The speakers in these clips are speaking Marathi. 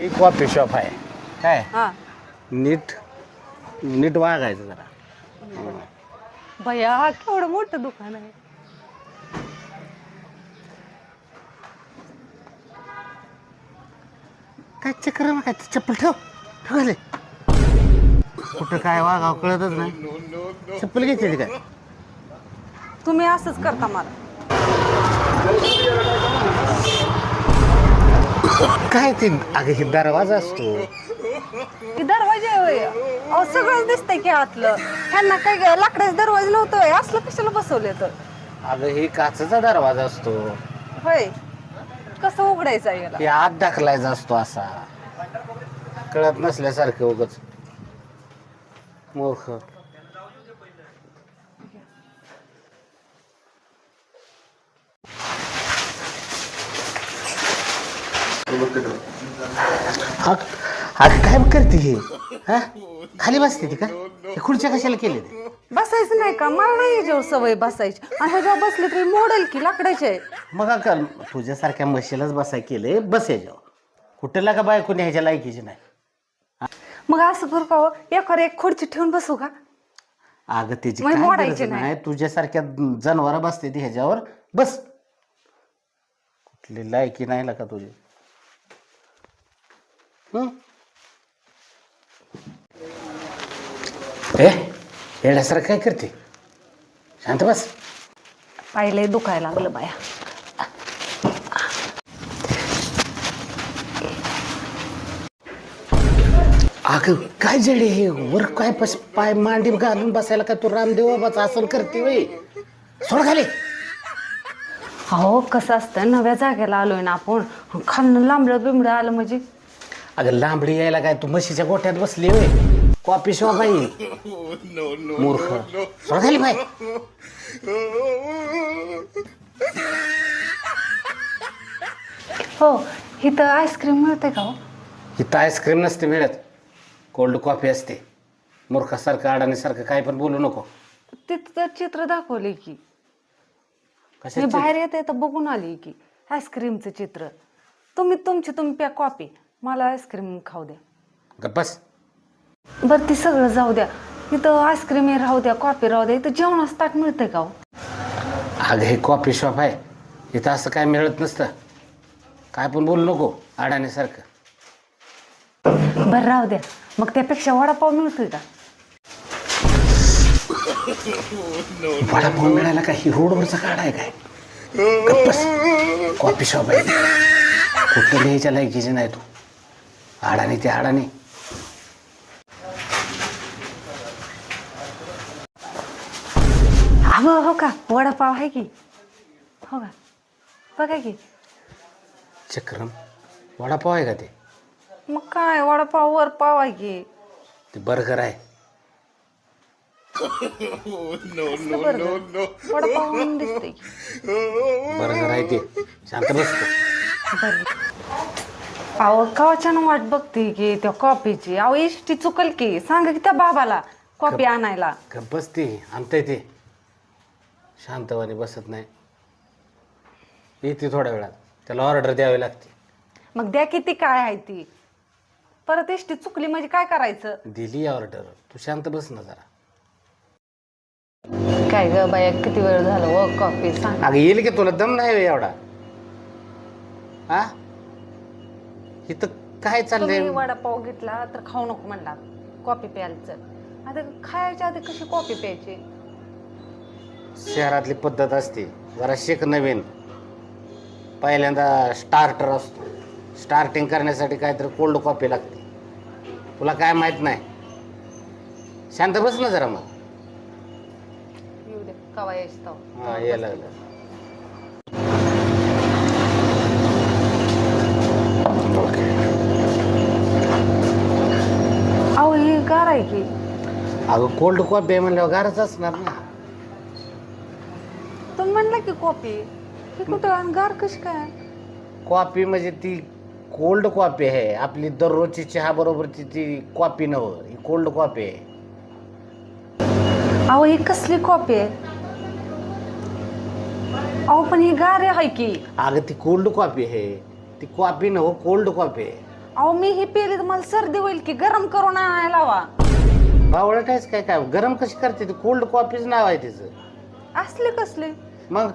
एक कॉफी शॉप आहे. काय? हा. नीट नीट वागायचं जरा. भैया केवढं मोठं दुकान आहे. काय चक्र मग काय ते चप्पल ठेव ठेवले कुठं काय वागाव कळतच नाही. चप्पल घेतली काय? तुम्ही असंच करता मला. काय ते? अगं हे दरवाजा असतो. की दरवाजे होय. अहो सगळंच दिसतंय की आतलं. ह्यांना काय लाकडाचे दरवाजे नव्हतं होय. असलं कशाला बसवले तर? अगं हे काचेचा दरवाजा असतो. होय. कसं उघडायचं याला? हे आत ढकलायचा असतो असा. कळत नसल्यासारखं उगच. मूर्ख अगं काय करते हे? हा? खाली बसते ती का? हे खुर्च्या कशाला केले ते बसायचं नाही का? मला नाही याच्यावर सवय बसायची. आणि ह्याच्यावर बसले तरी मोडेल की लाकडाचे. आहे मग का तुझ्यासारख्या म्हशीलाच बसाय केले बस याच्यावर कुठेला का बायकोनी ह्याच्या लायकीची नाही? मग असं करू का हो? एक खुर्ची ठेवून बसू का? अगं त्याची मग काय मोडायची गरज नाही. नाही. तुझ्यासारख्या जनावर बसते ती ह्याच्यावर. बस. कुठली लायकी नाही का तुझी. हं? ए येण्यासारखं काय करते? शांत बस. पाहिले दुखायला लागलं बाया. अगं काय जडे हे? वर काय बस पाय मांडी घालून बसायला काय तू रामदेव बाबाचं आसन करते वय सोड खाली. अहो कसं असतं? नव्या जागेला आलोय ना आपण. खाल्लं लांबडं बिंबडं आलं म्हणजे अगं लांबडी यायला काय तू म्हशीच्या गोठ्यात बसली होय? कॉपी शॉप आहे मूर्ख. सोड खाली हो इथं आईस्क्रीम मिळते का हो? इथं आईस्क्रीम नसते मिळत. कोल्ड कॉफी असते. मूर्खासारखं अडाणीसारखं काय पण बोलू नको. तिथं तर चित्र दाखवले की. मी कशाची बाहेर येते तर बघून आली की आईस्क्रीमचं चित्र. तुम्ही तुमची तुम्ही प्या कॉपी. मला आईस्क्रीम खाऊ द्या. गप्प बस. बरं ती सगळं जाऊ द्या. इथं आईस्क्रीम राहू द्या कॉफी राहू द्या. इथं जेवणाचं ताट मिळतंय का हो? अगं हे कॉफी शॉप आहे. इथं असं काय मिळत नसतं. काय पण बोलू नको अडाणीसारखं. बरं राहू द्या. मग त्यापेक्षा वडापाव मिळतोय का? वडापाव मिळायला काय? ही रोडवरचा काढ आहे काय? कॉफी शॉप आहे. कुठं लिहायच्या लायकीची नाही तू. अडाणी ते अडाणी हवं हो का? वडापाव आहे की? हो का? बघा की. चक्रम वडापाव आहे का ते? मग काय वडापाव वर पाव आहे की? ते बर्गर आहे. कसलं वडापाव म्हणून दिसतंय की. बर्गर आहे ते. शांत बसतो बरं अहो कवाच्यान वाट बघते की त्या कॉफीची अहो इष्टी चुकल की. सांगा की त्या बाबाला कॉफी आणायला. गप्प बसते. आणतंय ते. शांतवाने बसत नाही. येते थोड्या वेळात. त्याला ऑर्डर द्यावी लागते. मग द्या किती काय आहे ती. परत इष्टी चुकली म्हणजे काय करायचं? दिली ऑर्डर तू शांत बस ना जरा. काय ग बाया किती वेळ झालं व कॉफी सांग. अगं येईल की तुला? दम नाही एवढा. हा? इथं काय चाललंय? वडापाव घेतला तर खाऊ नको म्हणला. कॉफी प्यायचं. आता खायच्या आधी कशी कॉफी प्यायची? शहरातली पद्धत असते. जरा शिक नवीन. पहिल्यांदा स्टार्टर असतो. स्टार्टिंग करण्यासाठी काहीतरी कोल्ड कॉफी लागते. तुला काय माहीत नाही? शांत बस ना जरा मग. येऊ दे कवा यायचं तेव्हा. हा यायला लागलं. गार आहे की? अगं कोल्ड कॉफी आहे म्हणल्यावर गारच असणार ना. तुम्ही म्हणला की कॉफी ही कुठं आणि गार कशी काय? कॉफी म्हणजे ती कोल्ड कॉफी आहे. आपली दररोजची चहा बरोबरची ती कॉफी नव्ह. ही कोल्ड कॉफी आहे. अहो ही कसली कॉफी आहे? अहो पण ही गार आहे की? अगं ती कोल्ड कॉफी आहे. ती कॉफी नव्ह कोल्ड कॉफी आहे. अहो मी ही पेली तर मला सर्दी होईल की गरम करून आणायला लावा. बावळट आहेस काय काय? गरम कशी करते ती? कोल्ड कॉफीच नाव आहे तिचं. असले कसले? मग?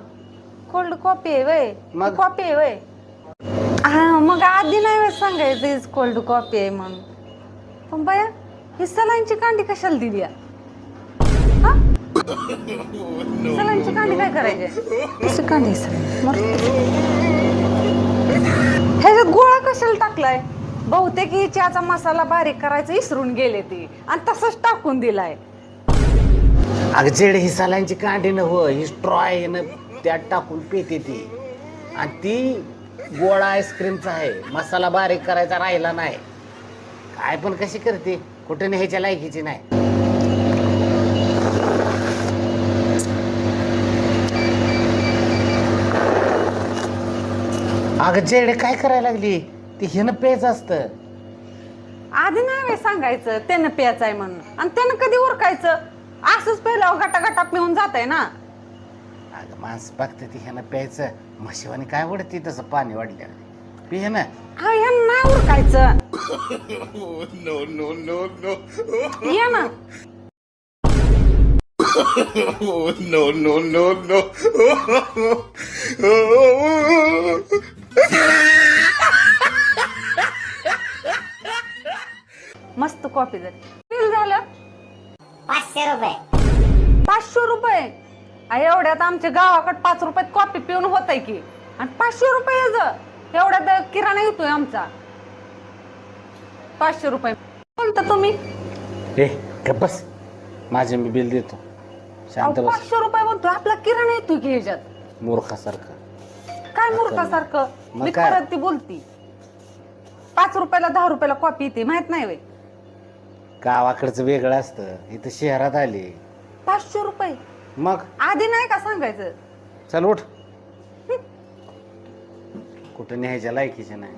कोल्ड कॉफी आहे वय. मग? कॉफी आहे वय. हा मग आधी नाही वेळ सांगायचं कोल्ड कॉफी आहे म्हणून. पण बाया ही सलांची कांडी कशाला दिली? हा? सलांची कांडी काय करायची? कांडी सलाईन? मस्त. ह्याच्यात गोळा कशाला टाकलाय? बहुतेक ही चहाचा मसाला बारीक करायचा इसरून गेले ती. आणि तसंच टाकून दिलाय. अगं जेड ही सालांची कांडी न हो ही स्ट्रॉ आहे ना त्यात टाकून पिते ती. आणि ती गोळा आईस्क्रीमचा आहे. मसाला बारीक करायचा राहिला नाही. काय पण कशी करते? कुठे न्यायच्या लायकीची नाही. अगं जेडे काय करायला लागली? ती हिनं पेच असतं. आधी नाही वेळ सांगायचं त्यानं प्यायचं आहे म्हणून. आणि त्यानं कधी उरकायचं? असंच पहिलं गटा गटा पिऊन जात आहे ना. अगं माणसं बघते ती ह्यानं प्यायचं. म्हशीवानी काय वडते तसं पाणी वाढलं पिहे ना. हा ह्यानं नाही उरकायचं. No, no, no, no. या ना. Oh, no, no, no, no. मस्त कॉफी झाली बिल झालं? पाचशे रुपये. पाचशे रुपये? आ, एवढ्यात आमच्या गावाकडे पाच रुपयात कॉफी पिऊन होत आहे की. आणि पाचशे रुपये एवढ्यात किराणा येतोय आमचा. पाचशे रुपये. बोलता तुम्ही. ए बस. माझे मी बिल देतो. शांत अहो, बस. पाचशे रुपये म्हणतोय आपला किराणा येतोय की ह्याच्यात? मूर्खासारखं. काय मूर्खासारखं? मग मी काय? परत ती बोलती. पाच रुपयाला दहा रुपयाला कॉफी येते. माहीत नाही वे गावाकडचं वेगळं असतं. इथं शहरात आली. पाचशे रुपये. मग? आधी नाही का सांगायचं? चल उठ. कुठं न्यायच्या लायकीचे नाही.